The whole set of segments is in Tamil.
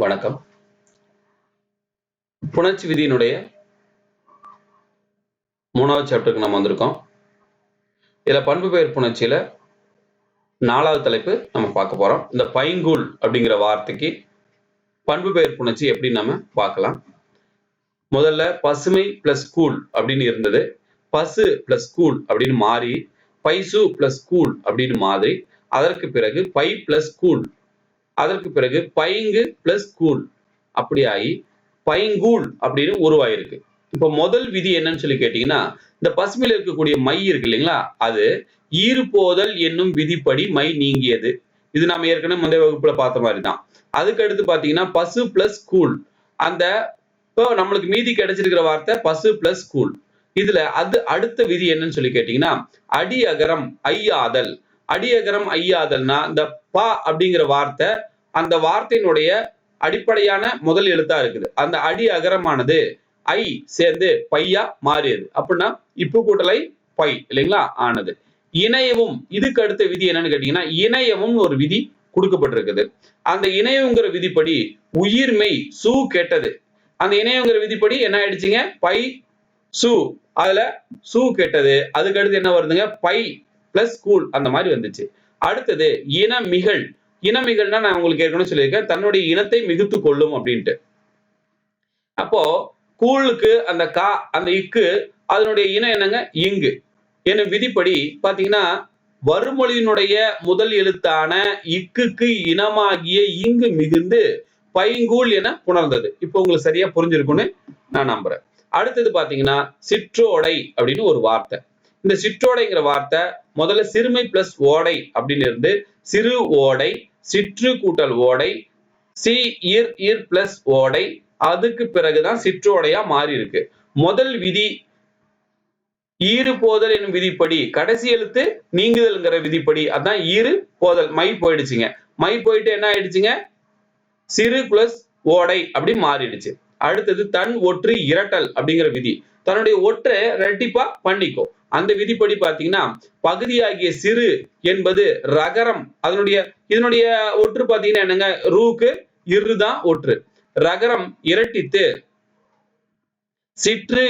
வணக்கம். புணர்ச்சி விதியினுடைய மூணாவது சாப்டருக்கு நம்ம வந்திருக்கோம். இதுல பண்பு பெயர் புணர்ச்சியில நாலாவது தலைப்பு நம்ம பார்க்க போறோம். இந்த பைங்கூல் அப்படிங்கிற வார்த்தைக்கு பண்பு பெயர் புணர்ச்சி எப்படி நம்ம பார்க்கலாம். முதல்ல பசுமை பிளஸ் கூல் அப்படின்னு இருந்தது. பசு பிளஸ் கூல் அப்படின்னு மாறி பைசு பிளஸ் கூல் அப்படின்னு மாறி அதற்கு பிறகு பை பிளஸ் கூல் அதற்கு பிறகு பைங்கு பிளஸ் கூல். அப்படி ஆகி பைங்கூல் அப்படின்னு உருவாயிருக்கு. இப்போ முதல் விதி என்னன்னு சொல்லி கேட்டீங்கன்னா இந்த பசுமையில் இருக்கக்கூடிய மை இருக்கு இல்லைங்களா? அது ஈறுபோதல் என்னும் விதிப்படி மை நீங்கியது. இது நம்ம ஏற்கனவே முந்தைய வகுப்புல பார்த்த மாதிரி தான் அதுக்கு அடுத்து பாத்தீங்கன்னா பசு பிளஸ் கூழ் அந்த இப்போ நம்மளுக்கு மீதி கிடைச்சிருக்கிற வார்த்தை பசு பிளஸ் கூழ் இதுல அது அடுத்த விதி என்னன்னு சொல்லி கேட்டீங்கன்னா அடி அகரம் ஐயாதல். அடியகரம் ஐயாதல்னா இந்த பா அப்படிங்கிற வார்த்தை அந்த வார்த்தையினுடைய அடிப்படையான முதல் எழுத்தா இருக்குது. அந்த அடி அகரமானது ஐ சேர்ந்து பையா மாறியது. அப்படின்னா இப்பு கூட்டலை பை இல்லைங்களா? ஆனது. இணையவும் இதுக்கு அடுத்த விதி என்னன்னு கேட்டீங்கன்னா இணையவும் ஒரு விதி கொடுக்கப்பட்டிருக்குது. அந்த இணையங்கிற விதிப்படி உயிர்மை சு கெட்டது. அந்த இணையங்கிற விதிப்படி என்ன ஆயிடுச்சுங்க? பை சு. அதுல சு கெட்டது. அதுக்கு அடுத்து என்ன வருதுங்க? பை பிளஸ் கூல் அந்த மாதிரி வந்துச்சு. அடுத்தது இன மிகள் இனமிகள்னா நான் உங்களுக்கு ஏற்கனவே சொல்லியிருக்கேன். தன்னுடைய இனத்தை மிகுத்து கொள்ளும் அப்படின்ட்டு. அப்போ கூழுக்கு அந்த கா அந்த இக்கு அதனுடைய இனம் என்னங்க? இங்கு. என்னும் விதிப்படி பாத்தீங்கன்னா வறுமொழியினுடைய முதல் எழுத்தான இக்குக்கு இனமாகிய இங்கு மிகுந்து பைங்கூல் என புணர்ந்தது. இப்போ உங்களுக்கு சரியா புரிஞ்சிருக்கும்னு நான் நம்புறேன். அடுத்தது பாத்தீங்கன்னா சிற்றோடை அப்படின்னு ஒரு வார்த்தை. இந்த சிற்றோடைங்கிற வார்த்தை முதல்ல சிறுமை பிளஸ் ஓடை அப்படின்னு இருந்து சிறு ஓடை சிற்று கூட்டல் ஓடை சி இர் இர் பிளஸ் ஓடை அதுக்கு பிறகுதான் சிற்றோடையா மாறி இருக்கு. முதல் விதி ஈறு போதல் என்னும் விதிப்படி கடைசி எழுத்து நீங்குதல்ங்கிற விதிப்படி அதான் ஈறு போதல் மை போயிடுச்சுங்க. மை போயிட்டு என்ன ஆயிடுச்சுங்க? சிறு பிளஸ் ஓடை அப்படி மாறிடுச்சு. அடுத்தது தன் ஒற்று இரட்டல் அப்படிங்கிற விதி. தன்னுடைய ஒற்றை ரெட்டிப்பா பண்ணிக்கும் அந்த விதிப்படி பாத்தீங்கன்னா பகுதியாகிய சிறு என்பது ரகரம். அதனுடைய இதனுடைய ஒற்று பாத்தீங்கன்னா என்னங்க? ரூக்கு இருதான் ஒற்று. ரகரம் இரட்டித்து சிற்று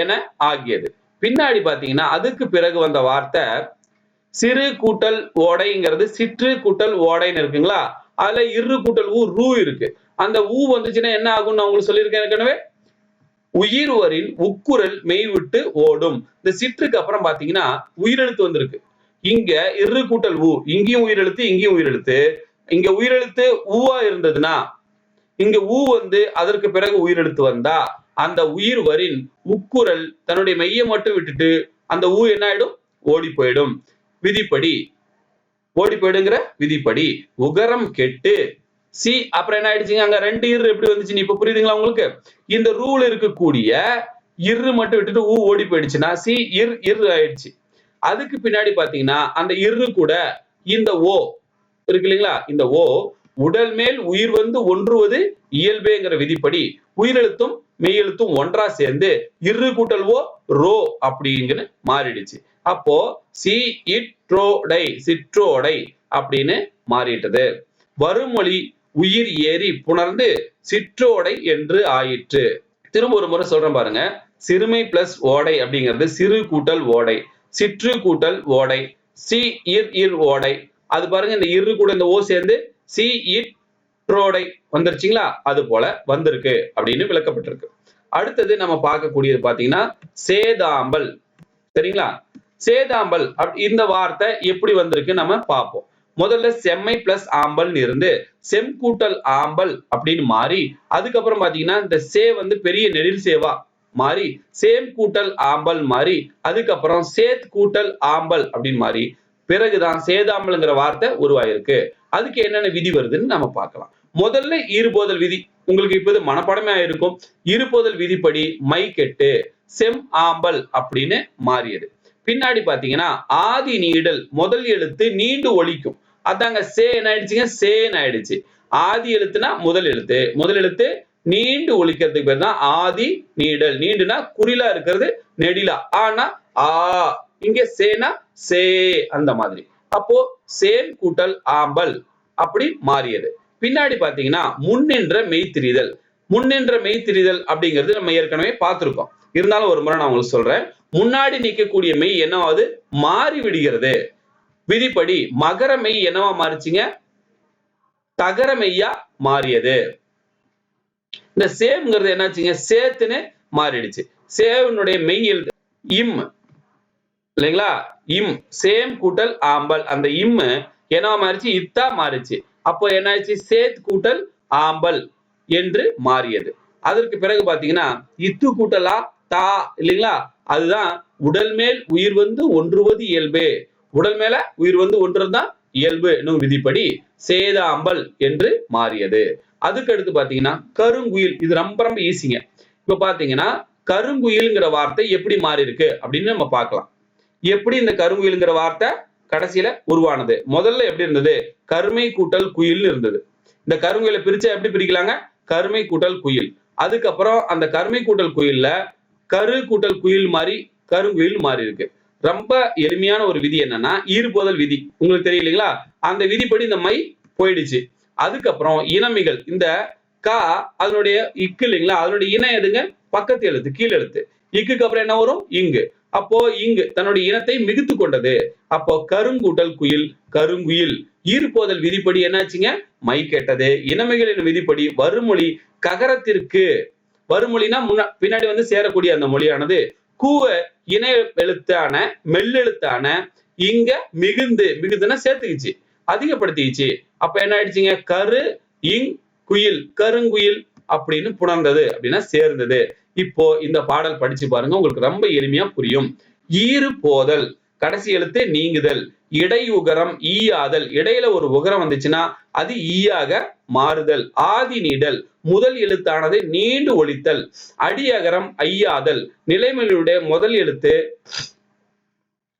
என ஆகியது. பின்னாடி பாத்தீங்கன்னா அதுக்கு பிறகு வந்த வார்த்தை சிறு கூட்டல் ஓடைங்கிறது. சிற்று கூட்டல் ஓடைன்னு இருக்குங்களா? அதுல இரு கூட்டல் ஊ ரூ இருக்கு. அந்த ஊ வந்துச்சுன்னா என்ன ஆகும்னு நான் உங்களுக்கு சொல்லியிருக்கேன் ஏற்கனவே. உயிர் வரில் உக்குரல் மெய் விட்டு ஓடும். இந்த சிற்றுக்கு அப்புறம் பாத்தீங்கன்னா உயிரெழுத்து வந்திருக்கு. இங்க இரு கூட்டல் ஊ இங்கேயும் உயிரெழுத்து இங்கேயும் உயிரெழுத்து. இங்க உயிரெழுத்து ஊவா இருந்ததுன்னா இங்க ஊ வந்து அதற்கு பிறகு உயிரெழுத்து வந்தா அந்த உயிர் வரின் உக்குரல் தன்னுடைய மெய்யை மட்டும் விட்டுட்டு அந்த ஊ என்ன ஆயிடும்? ஓடி போயிடும். விதிப்படி. ஓடி போயிடுங்கிற விதிப்படி. உகரம் கெட்டு சி அப்புறம் என்ன ஆயிடுச்சுங்க? அங்க ரெண்டு இரு எப்படி வந்துச்சு? இப்ப புரியுதுங்களா உங்களுக்கு? இந்த ரூல் இருக்கக்கூடிய இரு மட்டும் விட்டுட்டு ஊ ஓடி போயிடுச்சுன்னா சி இர் இர் ஆயிடுச்சு. அதுக்கு பின்னாடி பாத்தீங்கன்னா அந்த இரு கூட இந்த ஓ இருக்கு இல்லைங்களா? இந்த ஓ உடல் மேல் உயிர் வந்து ஒன்றுவது இயல்பேங்கிற விதிப்படி உயிரெழுத்தும் மெய்யெழுத்தும் ஒன்றா சேர்ந்து இரு கூட்டல் ஓ ரோ அப்படிங்கிற மாறிடுச்சு. அப்போ சி இட்ரோடை சிற்றோடை அப்படின்னு மாறிட்டது. வருமொழி உயிர் ஏறி புணர்ந்து சிற்றோடை என்று ஆயிற்று. திரும்ப ஒரு முறை சொல்றேன் பாருங்க. சிறுமை பிளஸ் ஓடை அப்படிங்கிறது சிறு கூட்டல் ஓடை. சிற்று கூட்டல் ஓடை. சி இர் இர் ஓடை. அது பாருங்க இந்த இரு கூட இந்த ஓ சேர்ந்து சி இற்றோடை வந்துருச்சுங்களா? அது போல வந்திருக்கு அப்படின்னு விளக்கப்பட்டிருக்கு. அடுத்தது நம்ம பார்க்கக்கூடியது பாத்தீங்கன்னா சேதாம்பல். சரிங்களா? சேதாம்பல் இந்த வார்த்தை எப்படி வந்திருக்கு நம்ம பார்ப்போம். முதல்ல செம்மை பிளஸ் ஆம்பல்னு இருந்து செம் கூட்டல் ஆம்பல் அப்படின்னு மாறி அதுக்கப்புறம் பாத்தீங்கன்னா இந்த சே வந்து பெரிய நெடில் சேவா மாறி சேம் கூட்டல் ஆம்பல் மாறி அதுக்கப்புறம் சேத் கூட்டல் ஆம்பல் அப்படின்னு மாறி பிறகுதான் சேதாம்பல்ங்கிற வார்த்தை உருவாயிருக்கு. அதுக்கு என்னென்ன விதி வருதுன்னு நம்ம பார்க்கலாம். முதல்ல ஈறுபோதல் விதி. உங்களுக்கு இப்போது மனப்பாடமே ஆயிருக்கும். இருபோதல் விதிப்படி மை கெட்டு செம் ஆம்பல் அப்படின்னு மாறியது. பின்னாடி பாத்தீங்கன்னா ஆதி நீடல் முதல் எழுத்து நீண்டு ஒழிக்கும். அதாங்க சே என்ன ஆயிடுச்சுங்க சேன் ஆயிடுச்சு. ஆதி எழுத்துனா முதல் எழுத்து. முதல் எழுத்து நீண்டு ஒழிக்கிறதுக்கு பேர் தான் ஆதி நீடல். நீண்டுனா குறிலா இருக்கிறது நெடிலா. ஆனா ஆ இங்க சேனா சே அந்த மாதிரி. அப்போ சேன் கூட்டல் ஆம்பல் அப்படி மாறியது. பின்னாடி பாத்தீங்கன்னா முன்னின்ற மெய்த்திரிதல் முன்னின்ற மெய்த்திரிதல் அப்படிங்கிறது நம்ம ஏற்கனவே பார்த்திருக்கோம். இருந்தாலும் ஒரு முறை நான் உங்களுக்கு சொல்றேன். முன்னாடி நிற்கக்கூடிய மெய் என்னவாது மாறி விடுகிறது விதிப்படி மகர மெய் என்னவா மாறிச்சிங்க? தகர மெய்யா மாறியது. இந்த சேம்ங்கிறது என்னாச்சுங்க? சேத்துன்னு மாறிடுச்சு. சேவனுடைய மெய் இம். இல்லைங்களா? இம். சேம் கூட்டல் ஆம்பல். அந்த இம் என்னவா மாறிச்சு? இத்தா மாறிச்சு. அப்போ என்னாச்சு? சேத் கூட்டல் ஆம்பல் என்று மாறியது. அதற்கு பிறகு பாத்தீங்கன்னா இத்து கூட்டலா தா இல்லைங்களா? அதுதான் உடல் மேல் உயிர் வந்து ஒன்றுவது இயல்பு. உடல் மேல உயிர் வந்து ஒன்றுதான் இயல்பு என்னும் விதிப்படி சேதாம்பல் என்று மாறியது. அதுக்கு அடுத்து பாத்தீங்கன்னா கருங்குயில். இது ரொம்ப ரொம்ப ஈஸிங்க இப்ப பாத்தீங்கன்னா கருங்குயில்ங்கிற வார்த்தை எப்படி மாறி இருக்கு அப்படின்னு நம்ம பார்க்கலாம். எப்படி இந்த கருங்குயில்ங்கிற வார்த்தை கடைசியில உருவானது? முதல்ல எப்படி இருந்தது? கருமை கூட்டல் குயில் இருந்தது. இந்த கருங்குயிலை பிரிச்சா எப்படி பிரிக்கலாங்க? கருமை கூட்டல் குயில். அதுக்கப்புறம் அந்த கருமை கூட்டல் குயில்ல கரு கூட்டல் குயில் மாதிரி கருங்குயில் மாறி இருக்கு. ரொம்ப எளிமையான ஒரு விதி என்னன்னா ஈர்போதல் விதி. உங்களுக்கு தெரியலீங்களா? அந்த விதிப்படி இந்த மை போயிடுச்சு. அதுக்கப்புறம் இனமிகள். இந்த கா அதனுடைய இக்கு இல்லைங்களா? அதனுடைய இனம் எதுங்க? பக்கத்து எழுத்து கீழ் எழுத்து. இக்குக்கு அப்புறம் என்ன வரும்? இங்கு. அப்போ இங்கு தன்னுடைய இனத்தை மிகுத்து கொண்டது. அப்போ கருங்கூட்டல் குயில் கருங்குயில் ஈர்ப்போதல் விதிப்படி என்னாச்சுங்க? மை கெட்டது. இனமைகளின் விதிப்படி வறுமொழி ககரத்திற்கு வருமொழினா முன்னா பின்னாடி வந்து சேரக்கூடிய அந்த மொழியானது. கூவ இணைய எழுத்தான மெல்லெழுத்தான இங்க மிகுந்து மிகுந்துன்னா சேர்த்துக்குச்சு. அதிகப்படுத்திக்கிச்சு. அப்ப என்ன ஆயிடுச்சுங்க? கரு இங் குயில் கருங்குயில் அப்படின்னு புணர்ந்தது அப்படின்னா சேர்ந்தது. இப்போ இந்த பாடல் படிச்சு பாருங்க உங்களுக்கு ரொம்ப எளிமையா புரியும். ஈறு போதல். கடைசி எழுத்து நீங்குதல் இடையுகரம் ஈயாதல். இடையில ஒரு உகரம் வந்துச்சுன்னா அது ஈயாக மாறுதல் ஆதி நீடல். முதல் எழுத்தானது நீண்டு ஒழித்தல் அடியகரம் ஐயாதல். நிலைமையுடைய முதல் எழுத்து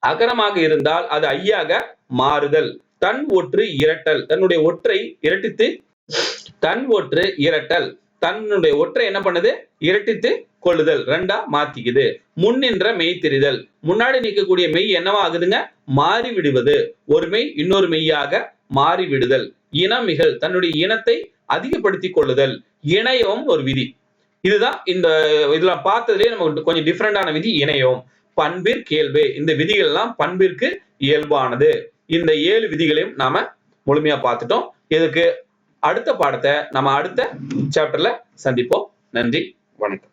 அகரமாக இருந்தால் அது ஐயாக மாறுதல். தன் ஒற்று இரட்டல். தன்னுடைய ஒற்றை இரட்டித்து தன் ஒற்று இரட்டல். தன்னுடைய ஒற்றை என்ன பண்ணுது? இரட்டித்து கொள்ளுதல் ரெண்டா மாத்திக்குது. முன்னின்ற மெய் தெரிதல். முன்னாடி நிற்கக்கூடிய மெய் என்னவா ஆகுதுங்க மாறி விடுவது ஒரு மெய் இன்னொரு மெய்யாக மாறி விடுதல் இனமிகள் தன்னுடைய இனத்தை அதிகப்படுத்தி கொள்ளுதல். இணையம் ஒரு விதி. இதுதான் இந்த இதுல பார்த்ததுலயே நமக்கு கொஞ்சம் டிஃப்ரெண்டான விதி இணையம். பண்பிற் கேள்வி. இந்த விதிகள் எல்லாம் பண்பிற்கு இயல்பானது. இந்த ஏழு விதிகளையும் நாம முழுமையா பார்த்துட்டோம். இதுக்கு அடுத்த பாடத்தை நம்ம அடுத்த சாப்டர்ல சந்திப்போம். நன்றி. வணக்கம்.